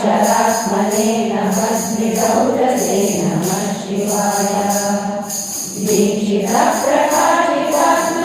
अक्षरात्मने नमः स्मृतौदसे नमः शिवाय दीक्षितप्रकाशितात्म